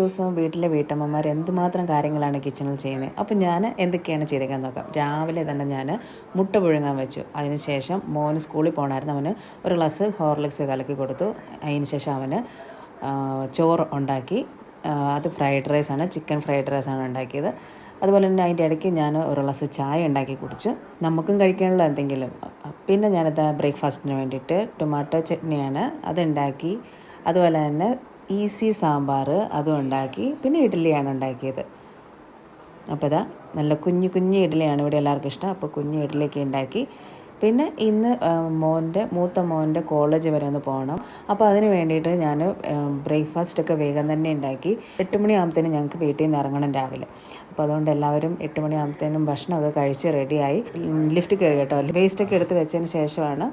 ദിവസവും വീട്ടിലെ വീട്ടമ്മമാർ എന്തുമാത്രം കാര്യങ്ങളാണ് കിച്ചണിൽ ചെയ്യുന്നത്? അപ്പം ഞാൻ എന്തൊക്കെയാണ് ചെയ്തേക്കാൻ നോക്കാം. രാവിലെ തന്നെ ഞാൻ മുട്ട പുഴുങ്ങാൻ വെച്ചു. അതിനുശേഷം മോന് സ്കൂളിൽ പോകണമായിരുന്നു അവന് ഒരു ഗ്ലാസ് ഹോർലിക്സ് കലക്കി കൊടുത്തു. അതിന് ശേഷം അവന് ചോറ് ഉണ്ടാക്കി. അത് ഫ്രൈഡ് റൈസാണ് ചിക്കൻ ഫ്രൈഡ് റൈസാണ് ഉണ്ടാക്കിയത്. അതുപോലെ തന്നെ അതിന്റെ ഇടയ്ക്ക് ഞാൻ ഒരു ഗ്ലാസ് ചായ ഉണ്ടാക്കി കുടിച്ചു. നമുക്കും കഴിക്കാനുള്ള എന്തെങ്കിലും. പിന്നെ ഞാനത് ബ്രേക്ക്ഫാസ്റ്റിന് വേണ്ടിയിട്ട് ടൊമാറ്റോ ചട്നിയാണ് അതുണ്ടാക്കി അതുപോലെ തന്നെ ഈസി സാമ്പാർ അതും ഉണ്ടാക്കി പിന്നെ ഇഡ്ഡലിയാണ് ഉണ്ടാക്കിയത്. അപ്പോൾ ഇതാ നല്ല കുഞ്ഞു കുഞ്ഞു ഇഡ്ഡലിയാണ് ഇവിടെ എല്ലാവർക്കും ഇഷ്ടം. അപ്പോൾ കുഞ്ഞു ഇഡ്ഡലിയൊക്കെ ഉണ്ടാക്കി പിന്നെ ഇന്ന് മോന്റെ മൂത്ത മോന്റെ കോളേജ് വരെ ഒന്ന് പോകണം. അപ്പോൾ അതിന് വേണ്ടിയിട്ട് ഞാൻ ബ്രേക്ക്ഫാസ്റ്റൊക്കെ വേഗം തന്നെ ഉണ്ടാക്കി. എട്ട് മണിയാകുമ്പത്തേനും ഞങ്ങൾക്ക് വീട്ടിൽ നിന്ന് ഇറങ്ങണം രാവിലെ. അപ്പോൾ അതുകൊണ്ട് എല്ലാവരും എട്ട് മണിയാകുമ്പത്തേനും ഭക്ഷണമൊക്കെ കഴിച്ച് റെഡിയായി ലിഫ്റ്റ് കയറി കേട്ടോ. വേസ്റ്റൊക്കെ എടുത്ത് വെച്ചതിന് ശേഷമാണ്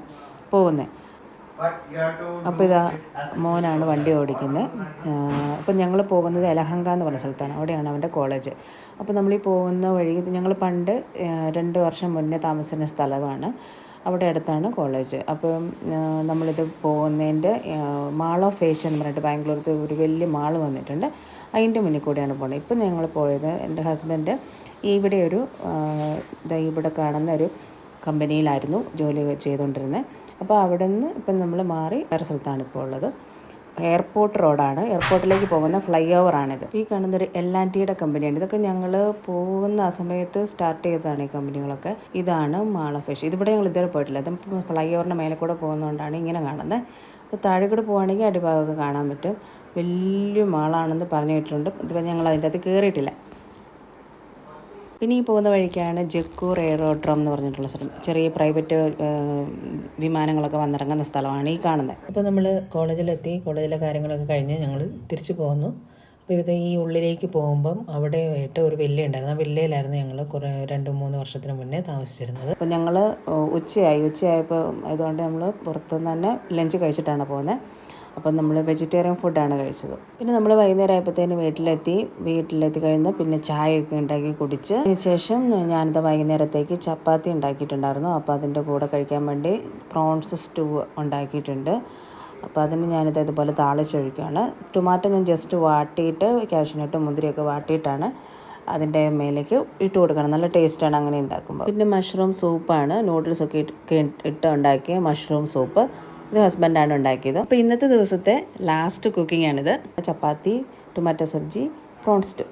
പോകുന്നത്. അപ്പോൾ ഇതാ മോനാണ് വണ്ടി ഓടിക്കുന്നത് അപ്പം ഞങ്ങൾ പോകുന്നത് എലഹങ്ക എന്ന് പറഞ്ഞ സ്ഥലത്താണ്. അവിടെയാണ് അവന്റെ കോളേജ്. അപ്പോൾ നമ്മൾ ഈ പോകുന്ന വഴി ഞങ്ങൾ പണ്ട് രണ്ട് വർഷം മുന്നേ താമസിക്കുന്ന സ്ഥലമാണ്. അവിടെ അടുത്താണ് കോളേജ്. അപ്പം നമ്മളിത് പോകുന്നതിന്റെ മാൾ ഓഫ് ഏഷ്യ എന്ന് പറഞ്ഞിട്ട് ബാംഗ്ലൂരത്ത് ഒരു വലിയ മാൾ വന്നിട്ടുണ്ട്. അതിന്റെ മുന്നിൽ കൂടെയാണ് പോകുന്നത് ഇപ്പം ഞങ്ങൾ പോയത് എന്റെ ഹസ്ബൻഡ് ഇവിടെ ഒരു ഇവിടെ കാണുന്ന ഒരു കമ്പനിയിലായിരുന്നു ജോലി ചെയ്തുകൊണ്ടിരുന്നത്. അപ്പോൾ അവിടെ നിന്ന് ഇപ്പം നമ്മൾ മാറി വേറെ സ്ഥലത്താണ് ഇപ്പോൾ ഉള്ളത്. എയർപോർട്ട് റോഡാണ്. എയർപോർട്ടിലേക്ക് പോകുന്ന ഫ്ലൈ ഓവറാണിത് ഈ കാണുന്നൊരു എൽ ആൻഡ് ടിയുടെ കമ്പനിയാണ്. ഇതൊക്കെ ഞങ്ങൾ പോകുന്ന ആ സമയത്ത് സ്റ്റാർട്ട് ചെയ്തതാണ് ഈ കമ്പനികളൊക്കെ. ഇതാണ് മാള ഫിഷ് ഇതിവിടെ ഞങ്ങൾ ഇതുവരെ പോയിട്ടില്ല. ഇത് ഫ്ലൈ ഓവറിന്റെ മേലെ കൂടെ പോകുന്നതുകൊണ്ടാണ് ഇങ്ങനെ കാണുന്നത്. അപ്പോൾ താഴെ കൂടെ പോവുകയാണെങ്കിൽ അടിഭാഗമൊക്കെ കാണാൻ പറ്റും. വലിയ മാളാണെന്ന് പറഞ്ഞു കേട്ടിട്ടുണ്ട് ഇതിപ്പോൾ ഞങ്ങൾ അതിന്റെ അകത്ത് കയറിയിട്ടില്ല. പിന്നെ ഈ പോകുന്ന വഴിക്കാണ് ജക്കൂർ എയറോഡ്രോം എന്ന് പറഞ്ഞിട്ടുള്ള സ്ഥലം. ചെറിയ പ്രൈവറ്റ് വിമാനങ്ങളൊക്കെ വന്നിറങ്ങുന്ന സ്ഥലമാണ് ഈ കാണുന്നത് അപ്പോൾ നമ്മൾ കോളേജിലെത്തി കോളേജിലെ കാര്യങ്ങളൊക്കെ കഴിഞ്ഞ് ഞങ്ങൾ തിരിച്ചു പോകുന്നു അപ്പോൾ ഇത് ഈ ഉള്ളിലേക്ക് പോകുമ്പം അവിടെ ആയിട്ട് ഒരു വില്ല ഉണ്ടായിരുന്നു. ആ വില്ലയിലായിരുന്നു ഞങ്ങൾ കുറേ രണ്ട് മൂന്ന് വർഷത്തിന് മുന്നേ താമസിച്ചിരുന്നത്. അപ്പോൾ ഞങ്ങൾ ഉച്ചയായി. ഉച്ചയായപ്പോൾ അതുകൊണ്ട് നമ്മൾ പുറത്തുനിന്ന് തന്നെ ലഞ്ച് കഴിച്ചിട്ടാണ് പോകുന്നത് അപ്പം നമ്മൾ വെജിറ്റേറിയൻ ഫുഡാണ് കഴിച്ചത്. പിന്നെ നമ്മൾ വൈകുന്നേരം ആയപ്പോഴത്തേന് വീട്ടിലെത്തി. വീട്ടിലെത്തി കഴിഞ്ഞ് പിന്നെ ചായയൊക്കെ ഉണ്ടാക്കി കുടിച്ച്. അതിനുശേഷം ഞാനിത് വൈകുന്നേരത്തേക്ക് ചപ്പാത്തി ഉണ്ടാക്കിയിട്ടുണ്ടായിരുന്നു. അപ്പോൾ അതിന്റെ കൂടെ കഴിക്കാൻ വേണ്ടി പ്രോൺസ് സ്റ്റൂ ഉണ്ടാക്കിയിട്ടുണ്ട്. അപ്പോൾ അതിന് ഞാനിത് ഇതുപോലെ താളിച്ചൊഴിക്കുകയാണ് ടൊമാറ്റോ ഞാൻ ജസ്റ്റ് വാട്ടിയിട്ട് കാഷ്യൂനട്ടും മുന്തിരിയൊക്കെ വാട്ടിയിട്ടാണ് അതിന്റെ മേലേക്ക് ഇട്ട് കൊടുക്കണം. നല്ല ടേസ്റ്റാണ് അങ്ങനെ ഉണ്ടാക്കുമ്പോൾ. പിന്നെ മഷ്റൂം സൂപ്പാണ് നൂഡിൽസൊക്കെ ഇട്ട് ഇട്ട് ഉണ്ടാക്കിയ മഷ്റൂം സൂപ്പ് ഇത് ഹസ്ബൻഡാണ് ഉണ്ടാക്കിയത്. അപ്പോൾ ഇന്നത്തെ ദിവസത്തെ ലാസ്റ്റ് കുക്കിംഗ് ആണിത്. Chapati tomato sabzi prawns stew